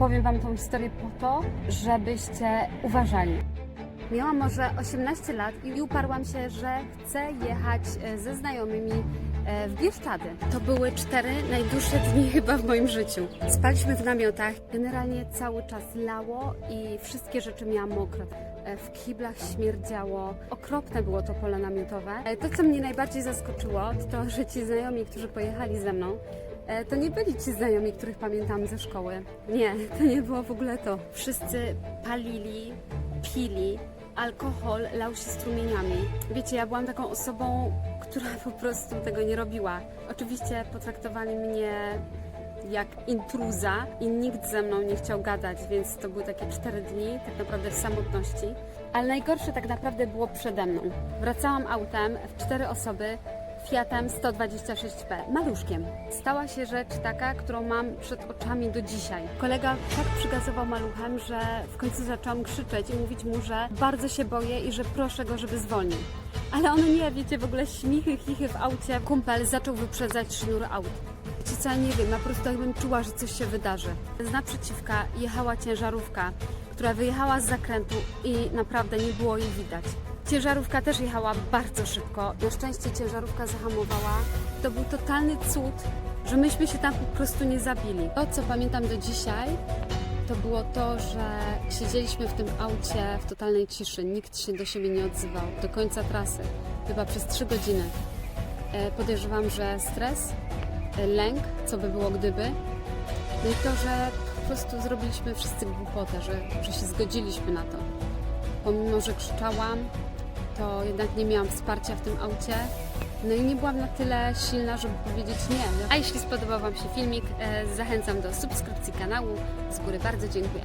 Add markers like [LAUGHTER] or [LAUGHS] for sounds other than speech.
Opowiem Wam tą historię po to, żebyście uważali. Miałam może 18 lat i uparłam się, że chcę jechać e, ze znajomymi e, w Bieszczady. To były cztery najdłuższe dni [LAUGHS] chyba w moim życiu. Spaliśmy w namiotach. Generalnie cały czas lało i wszystkie rzeczy miałam mokre. E, W kiblach śmierdziało. Okropne było to pole namiotowe. To, co mnie najbardziej zaskoczyło, to to, że ci znajomi, którzy pojechali ze mną, to nie byli ci znajomi, których pamiętam ze szkoły. Nie, to nie było w ogóle to. Wszyscy palili, pili, alkohol lał się strumieniami. Wiecie, ja byłam taką osobą, która po prostu tego nie robiła. Oczywiście potraktowali mnie jak intruza i nikt ze mną nie chciał gadać, więc to były takie cztery dni, tak naprawdę w samotności. Ale najgorsze tak naprawdę było przede mną. Wracałam autem w cztery osoby, Fiatem 126P, maluszkiem. Stała się rzecz taka, którą mam przed oczami do dzisiaj. Kolega tak przygazował maluchem, że w końcu zaczęłam krzyczeć i mówić mu, że bardzo się boję i że proszę go, żeby zwolnił. Ale on nie, wiecie, w ogóle śmichy, chichy w aucie. Kumpel zaczął wyprzedzać sznur aut. Wiecie co, ja nie wiem, ja prostu jakbym czuła, że coś się wydarzy. Z naprzeciwka jechała ciężarówka, która wyjechała z zakrętu i naprawdę nie było jej widać. Ciężarówka też jechała bardzo szybko. Na szczęście ciężarówka zahamowała. To był totalny cud, że myśmy się tam po prostu nie zabili. To, co pamiętam do dzisiaj, to było to, że siedzieliśmy w tym aucie w totalnej ciszy. Nikt się do siebie nie odzywał do końca trasy. Chyba przez 3 godziny. E, Podejrzewam, że stres, e, lęk, co by było gdyby. No i to, że po prostu zrobiliśmy wszyscy głupotę, że, że się zgodziliśmy na to. Pomimo, że krzyczałam, to jednak nie miałam wsparcia w tym aucie. No i nie byłam na tyle silna, żeby powiedzieć nie. A jeśli spodobał Wam się filmik, e, zachęcam do subskrypcji kanału. Z góry bardzo dziękuję.